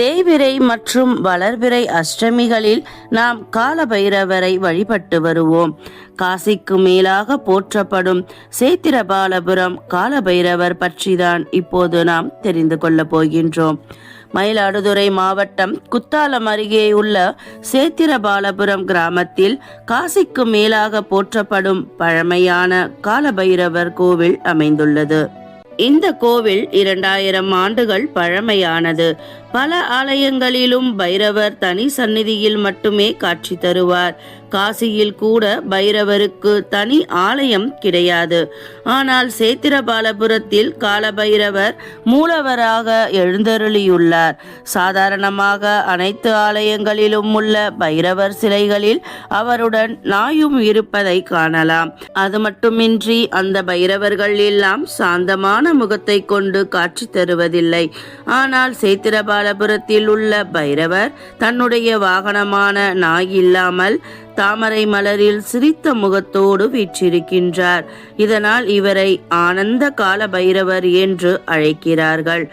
தேய்பிரை மற்றும் வளர்பிறை அஷ்டமிகளில் நாம் காலபைரவரை வழிபட்டு வருவோம். காசிக்கு மேலாக போற்றப்படும் சேத்திரபாலபுரம் காலபைரவர் பற்றிதான் இப்போது நாம் தெரிந்து கொள்ளப் போகின்றோம். மயிலாடுதுறை மாவட்டம் குத்தாலம் அருகே உள்ள சேத்திரபாலபுரம் கிராமத்தில் காசிக்கு மேலாக போற்றப்படும் பழமையான காலபைரவர் கோவில் அமைந்துள்ளது. இந்த கோவில் இரண்டாயிரம் ஆண்டுகள் பழமையானது. பல ஆலயங்களிலும் பைரவர் தனி சந்நிதியில் மட்டுமே காட்சி தருவார். காசியில் கூட பைரவருக்கு தனி ஆலயம் கிடையாது. ஆனால் சேத்திரபாலபுரத்தில் காலபைரவர் மூலவராக எழுந்தருளியுள்ளார். சாதாரணமாக அனைத்து ஆலயங்களிலும் உள்ள பைரவர் சிலைகளில் அவருடன் நாயும் இருப்பதை காணலாம். அது மட்டுமின்றி அந்த பைரவர்கள் எல்லாம் சாந்தமான முகத்தை கொண்டு காட்சி தருவதில்லை. ஆனால் சேத்திரபால கோபாலபுரத்தில் உள்ள பைரவர் தன்னுடைய வாகனமான நாய் இல்லாமல் தாமரை மலரில் சிரித்த முகத்தோடு வீற்றிருக்கின்றார். இதனால் இவரை ஆனந்த கால பைரவர் என்று அழைக்கிறார்கள்.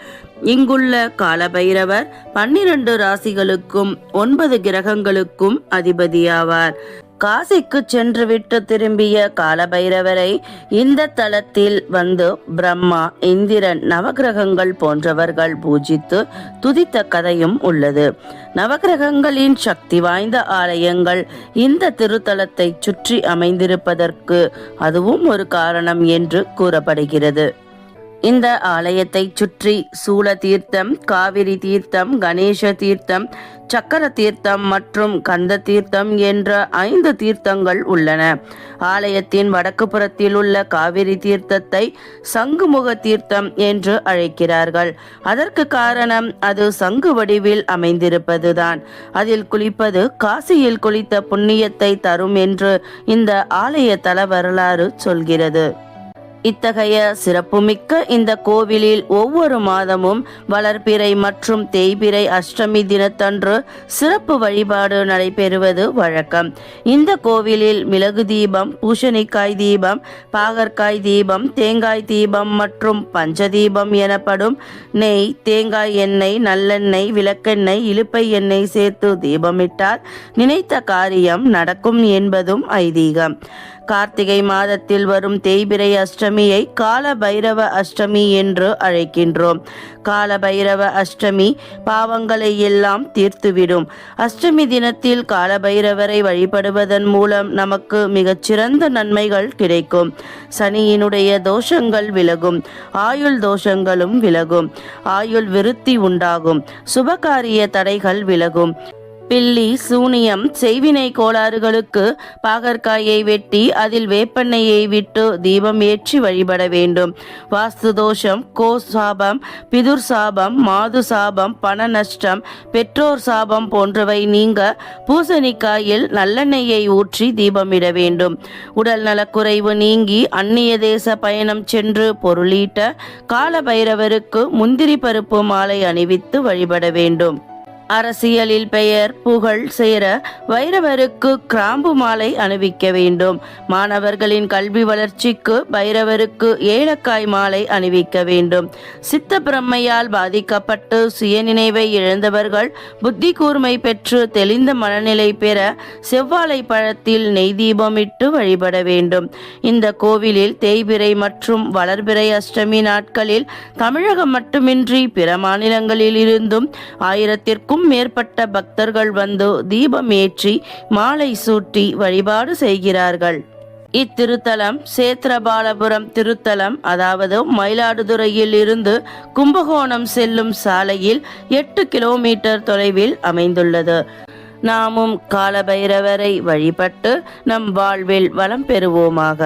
இங்குள்ள காலபைரவர் பன்னிரண்டு ராசிகளுக்கும் ஒன்பது கிரகங்களுக்கும் அதிபதியாவார். காசிக்கு சென்றுவிட்டு திரும்பிய காலபைரவரை இந்த தலத்தில் வந்து பிரம்மா இந்திரன் நவகிரகங்கள் போன்றவர்கள் பூஜித்து துதித்த கதையும் உள்ளது. நவகிரகங்களின் சக்தி வாய்ந்த ஆலயங்கள் இந்த திருத்தலத்தை சுற்றி அமைந்திருப்பதற்கு அதுவும் ஒரு காரணம் என்று கூறப்படுகிறது. இந்த ஆலயத்தை சுற்றி சூல தீர்த்தம் காவிரி தீர்த்தம் கணேச தீர்த்தம் சக்கர தீர்த்தம் மற்றும் கந்த தீர்த்தம் என்ற ஐந்து தீர்த்தங்கள் உள்ளன. ஆலயத்தின் வடக்கு புறத்தில் உள்ள காவிரி தீர்த்தத்தை சங்குமுக தீர்த்தம் என்று அழைக்கிறார்கள். அதற்கு காரணம் அது சங்கு வடிவில் அமைந்திருப்பதுதான். அதில் குளிப்பது காசியில் குளித்த புண்ணியத்தை தரும் என்று இந்த ஆலய தல வரலாறு சொல்கிறது. இத்தகைய சிறப்புமிக்க இந்த கோவிலில் ஒவ்வொரு மாதமும் வளர்பிறை மற்றும் தேய்பிறை அஷ்டமி தினத்தன்று சிறப்பு வழிபாடு நடைபெறுவது வழக்கம். இந்த கோவிலில் மிளகு தீபம் பூசணிக்காய் தீபம் பாகற்காய் தீபம் தேங்காய் தீபம் மற்றும் பஞ்சதீபம் எனப்படும் நெய் தேங்காய் எண்ணெய் நல்லெண்ணெய் விளக்கெண்ணெய் இலுப்பை எண்ணெய் சேர்த்து தீபமிட்டால் நினைத்த காரியம் நடக்கும் என்பதும் ஐதீகம். கார்த்திகை மாதத்தில் வரும் தேய்பிரை அஷ்டமியை கால பைரவ அஷ்டமி என்று அழைக்கின்றோம். கால பைரவ அஷ்டமி பாவங்களை எல்லாம் தீர்த்துவிடும். அஷ்டமி தினத்தில் கால பைரவரை வழிபடுவதன் மூலம் நமக்கு மிகச்சிறந்த நன்மைகள் கிடைக்கும். சனியினுடைய தோஷங்கள் விலகும். ஆயுள் தோஷங்களும் விலகும். ஆயுள் விருத்தி உண்டாகும். சுபகாரிய தடைகள் விலகும். பில்லி சூனியம் செய்வினை கோளாறுகளுக்கு பாகற்காயை வெட்டி அதில் வேப்பெண்ணெயை விட்டு தீபம் ஏற்றி வழிபட வேண்டும். வாஸ்து தோஷம் கோ சாபம் பிதுர் சாபம் மாது சாபம் பண நஷ்டம் பெற்றோர் சாபம் போன்றவை நீங்க பூசணிக்காயில் நல்லெண்ணெயை ஊற்றி தீபமிட வேண்டும். உடல் நலக்குறைவு நீங்கி அந்நிய தேச பயணம் சென்று பொருளீட்ட கால பைரவருக்கு முந்திரி பருப்பு மாலை அணிவித்து வழிபட வேண்டும். அரசியலில் பெயர் புகழ் சேர வைரவருக்கு கிராம்பு மாலை அணிவிக்க வேண்டும். மாணவர்களின் கல்வி வளர்ச்சிக்கு பைரவருக்கு ஏலக்காய் மாலை அணிவிக்க வேண்டும். சித்த பிரம்மையால் பாதிக்கப்பட்டு சுயநினைவை இழந்தவர்கள் புத்தி கூர்மை பெற்று தெளிந்த மனநிலை பெற செவ்வாழை பழத்தில் நெய் தீபமிட்டு வழிபட வேண்டும். இந்த கோவிலில் தேய்பிறை மற்றும் வளர்பிறை அஷ்டமி நாட்களில் தமிழகம் மட்டுமின்றி பிற மாநிலங்களில் இருந்தும் ஆயிரத்திற்கும் நூற்றுக்கும் மேற்பட்ட பக்தர்கள் வந்து தீபம் ஏற்றி மாலை சூட்டி வழிபாடு செய்கிறார்கள். இத்திருத்தலம் சேத்திரபாலபுரம் திருத்தலம் அதாவது மயிலாடுதுறையில் இருந்து கும்பகோணம் செல்லும் சாலையில் எட்டு கிலோமீட்டர் தொலைவில் அமைந்துள்ளது. நாமும் காலபைரவரை வழிபட்டு நம் வாழ்வில் வளம் பெறுவோமாக.